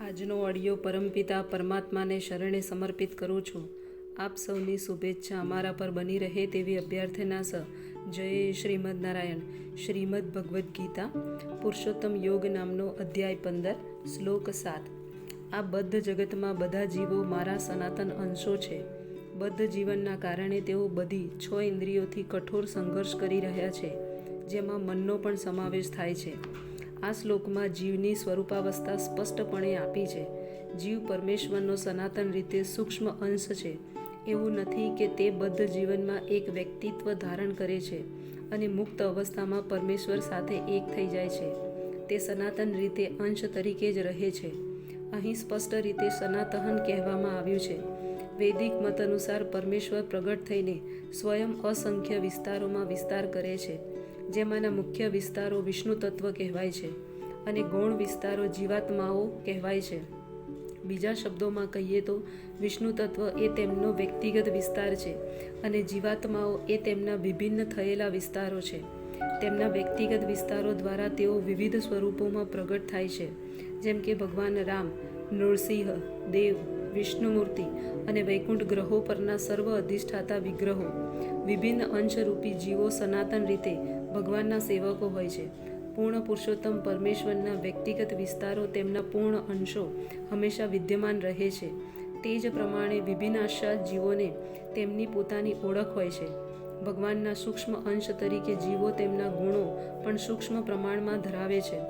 આજનો ઓડિયો પરમપિતા પરમાત્માને શરણે સમર્પિત કરું છું. આપ સૌની શુભેચ્છા અમારા પર બની રહે તેવી અભ્યર્થના સ. જય શ્રીમદ નારાયણ. શ્રીમદ ભગવદ્ ગીતા, પુરુષોત્તમ યોગ નામનો અધ્યાય પંદર, શ્લોક સાત. આ બદ્ધ જગતમાં બધા જીવો મારા સનાતન અંશો છે. બદ્ધ જીવનના કારણે તેઓ બધી છ ઇન્દ્રિયોથી કઠોર સંઘર્ષ કરી રહ્યા છે, જેમાં મનનો પણ સમાવેશ થાય છે. આ શ્લોકમાં જીવની સ્વરૂપાવસ્થા સ્પષ્ટપણે આપી છે. જીવ પરમેશ્વરનો સનાતન રીતે સૂક્ષ્મ અંશ છે. એવું નથી કે તે બદ્ધ જીવનમાં એક વ્યક્તિત્વ ધારણ કરે છે અને મુક્ત અવસ્થામાં પરમેશ્વર સાથે એક થઈ જાય છે. તે સનાતન રીતે અંશ તરીકે જ રહે છે. અહીં સ્પષ્ટ રીતે સનાતન કહેવામાં આવ્યું છે. વૈદિક મત અનુસાર પરમેશ્વર પ્રગટ થઈને સ્વયં અસંખ્ય વિસ્તારોમાં વિસ્તાર કરે છે. જેમાંના મુખ્ય વિસ્તારો વિષ્ણુ તત્વ કહેવાય છે અને ગૌણ વિસ્તારો જીવાત્માઓ કહેવાય છે. બીજા શબ્દોમાં કહીએ તો વિષ્ણુ તત્વ એ તેમનો વ્યક્તિગત વિસ્તાર છે અને જીવાત્માઓ એ તેમના વિભિન્ન થયેલા વિસ્તારો છે. તેમના વ્યક્તિગત વિસ્તારો દ્વારા તેઓ વિવિધ સ્વરૂપોમાં પ્રગટ થાય છે. જેમ કે ભગવાન રામ, નૃસિંહ, દેવ વિષ્ણુમૂર્તિ અને વૈકુંઠ ગ્રહો પરના સર્વ અધિષ્ઠાતા વિગ્રહો. વિભિન્ન અંશરૂપી જીવો સનાતન રીતે ભગવાનના સેવકો હોય છે. પૂર્ણ પુરુષોત્તમ પરમેશ્વરના વ્યક્તિગત વિસ્તારો તેમના પૂર્ણ અંશો હંમેશા વિદ્યમાન રહે છે. તે જ પ્રમાણે વિભિન્ન આશા જીવોને તેમની પોતાની ઓળખ હોય છે. ભગવાનના સૂક્ષ્મ અંશ તરીકે જીવો તેમના ગુણો પણ સૂક્ષ્મ પ્રમાણમાં ધરાવે છે,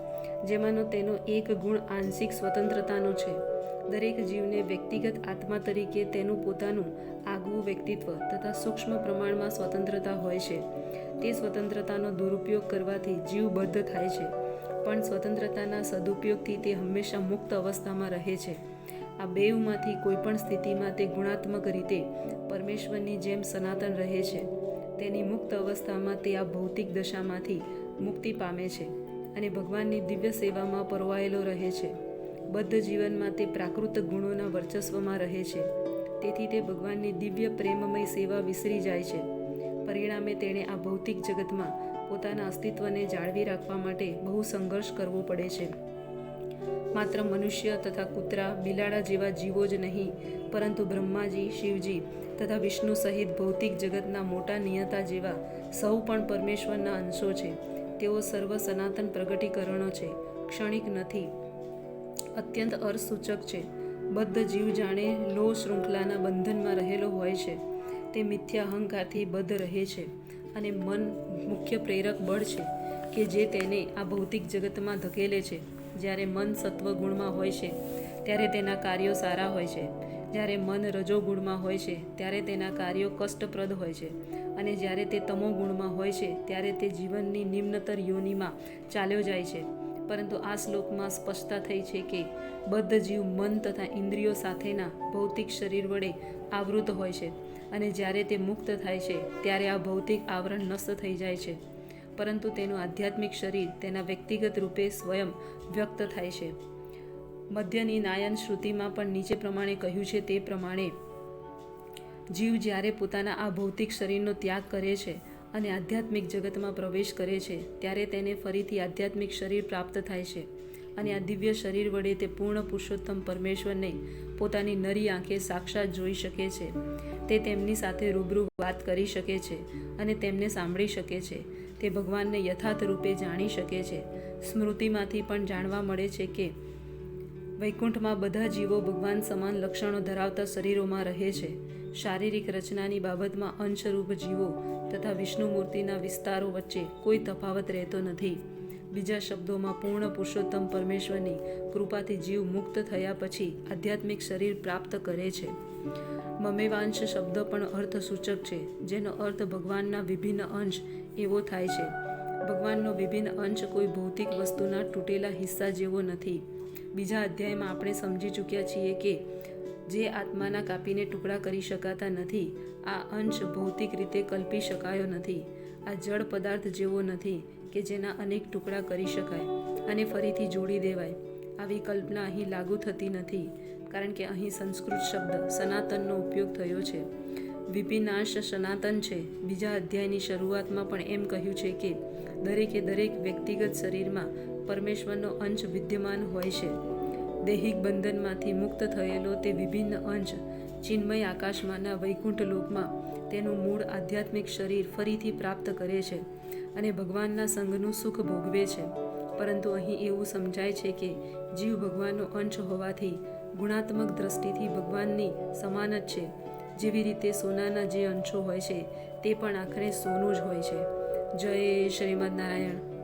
જેમાંનો તેનો એક ગુણ આંશિક સ્વતંત્રતાનો છે. દરેક જીવને વ્યક્તિગત આત્મા તરીકે તેનું પોતાનું આગવું વ્યક્તિત્વ તથા સૂક્ષ્મ પ્રમાણમાં સ્વતંત્રતા હોય છે. તે સ્વતંત્રતાનો દુરુપયોગ કરવાથી જીવબદ્ધ થાય છે. પણ સ્વતંત્રતાના સદુપયોગથી તે હંમેશા મુક્ત અવસ્થામાં રહે છે. આ બેઉમાંથી કોઈપણ સ્થિતિમાં તે ગુણાત્મક રીતે પરમેશ્વરની જેમ સનાતન રહે છે. તેની મુક્ત અવસ્થામાં તે આ ભૌતિક દશામાંથી મુક્તિ પામે છે અને ભગવાનની દિવ્ય સેવામાં પરોવાયેલો રહે છે. બદ્ધ જીવનમાં તે પ્રાકૃત ગુણોના વર્ચસ્વમાં રહે છે. તેથી તે ભગવાનની દિવ્ય પ્રેમમય સેવા વિસરી જાય છે. પરિણામે તેણે આ ભૌતિક જગતમાં પોતાના અસ્તિત્વને જાળવી રાખવા માટે બહુ સંઘર્ષ કરવો પડે છે. માત્ર મનુષ્ય તથા કૂતરા, બિલાડા જેવા જીવો જ નહીં, પરંતુ બ્રહ્માજી, શિવજી તથા વિષ્ણુ સહિત ભૌતિક જગતના મોટા નિયતા જેવા સૌ પણ પરમેશ્વરના અંશો છે. તેઓ સર્વ સનાતન પ્રગટીકરણો છે. ક્ષણિક નથી. અત્યંત અર્થસૂચક છે. બદ્ધ જીવ જાણે લો શૃંખલાના બંધનમાં રહેલો હોય છે. તે મિથ્યા અહંકારથી બદ્ધ રહે છે અને મન મુખ્ય પ્રેરક બળ છે કે જે તેને આ ભૌતિક જગતમાં ધકેલે છે. જ્યારે મન સત્વગુણમાં હોય છે, ત્યારે તેના કાર્યો સારા હોય છે. જ્યારે મન રજોગુણમાં હોય છે, ત્યારે તેના કાર્યો કષ્ટપ્રદ હોય છે. અને જ્યારે તે તમોગુણમાં હોય છે, ત્યારે તે જીવનની નિમ્નતર યોનિમાં ચાલ્યો જાય છે. પરંતુ આ શ્લોકમાં સ્પષ્ટતા થઈ છે કે બદ્ધ જીવ મન તથા ઇન્દ્રિયો સાથેના ભૌતિક શરીર વડે આવૃત હોય છે અને જ્યારે તે મુક્ત થાય છે, ત્યારે આ ભૌતિક આવરણ નષ્ટ થઈ જાય છે. પરંતુ તેનું આધ્યાત્મિક શરીર તેના વ્યક્તિગત રૂપે સ્વયં વ્યક્ત થાય છે. મધ્યની નાયન શ્રુતિમાં પણ નીચે પ્રમાણે કહ્યું છે તે પ્રમાણે જીવ જ્યારે પોતાના આ ભૌતિક શરીરનો ત્યાગ કરે છે અને આધ્યાત્મિક જગતમાં પ્રવેશ કરે છે, ત્યારે તેને ફરીથી આધ્યાત્મિક શરીર પ્રાપ્ત થાય છે. અને આ દિવ્ય શરીર વડે તે પૂર્ણ પુરુષોત્તમ પરમેશ્વરને પોતાની નરી આંખે સાક્ષાત જોઈ શકે છે. તે તેમની સાથે રૂબરૂ વાત કરી શકે છે અને તેમને સાંભળી શકે છે. તે ભગવાનને યથાર્થ રૂપે જાણી શકે છે. સ્મૃતિમાંથી પણ જાણવા મળે છે કે, વૈકુંઠમાં બધા જીવો ભગવાન સમાન લક્ષણો ધરાવતા શરીરોમાં રહે છે. શારીરિક રચનાની બાબતમાં અંશરૂપ જીવો તથા વિષ્ણુ મૂર્તિના વિસ્તારો વચ્ચે કોઈ તફાવત રહેતો નથી. બીજા શબ્દોમાં, પૂર્ણ પુરુષોત્તમ પરમેશ્વરની કૃપાથી જીવ મુક્ત થયા પછી આધ્યાત્મિક શરીર પ્રાપ્ત કરે છે. મમેવાંશ શબ્દ પણ અર્થસૂચક છે, જેનો અર્થ ભગવાનના વિભિન્ન અંશ એવો થાય છે. ભગવાનનો વિભિન્ન અંશ કોઈ ભૌતિક વસ્તુના તૂટેલા હિસ્સા જેવો નથી. બીજા અધ્યાયમાં આપણે સમજી ચૂક્યા છીએ કે જે આત્માના કાપીને ટુકડા કરી શકાતા નથી, આ અંશ ભૌતિક રીતે કલ્પી શકાયો નથી, આ જળ પદાર્થ જેવો નથી કે જેના અનેક ટુકડા કરી શકાય અને ફરીથી જોડી દેવાય. આવી કલ્પના અહીં લાગુ થતી નથી, કારણ કે અહીં સંસ્કૃત શબ્દ સનાતનનો ઉપયોગ થયો છે. વિપિનાશ સનાતન છે. બીજા અધ્યાયની શરૂઆતમાં પણ એમ કહ્યું છે કે દરેકે દરેક વ્યક્તિગત શરીરમાં પરમેશ્વરનો અંશ વિદ્યમાન હોય છે. દૈહિક બંધનમાંથી મુક્ત થયેલો તે વિભિન્ન અંશ ચિન્મય આકાશમાંના વૈકુંઠ લોકમાં તેનું મૂળ આધ્યાત્મિક શરીર ફરીથી પ્રાપ્ત કરે છે અને ભગવાનના સંગનું સુખ ભોગવે છે. પરંતુ અહીં એવું સમજાય છે કે જીવ ભગવાનનો અંશ હોવાથી ગુણાત્મક દ્રષ્ટિથી ભગવાનની સમાન જ છે. જેવી રીતે સોનાના જે અંશો હોય છે, તે પણ આખરે સોનું જ હોય છે. જય શ્રીમદ નારાયણ.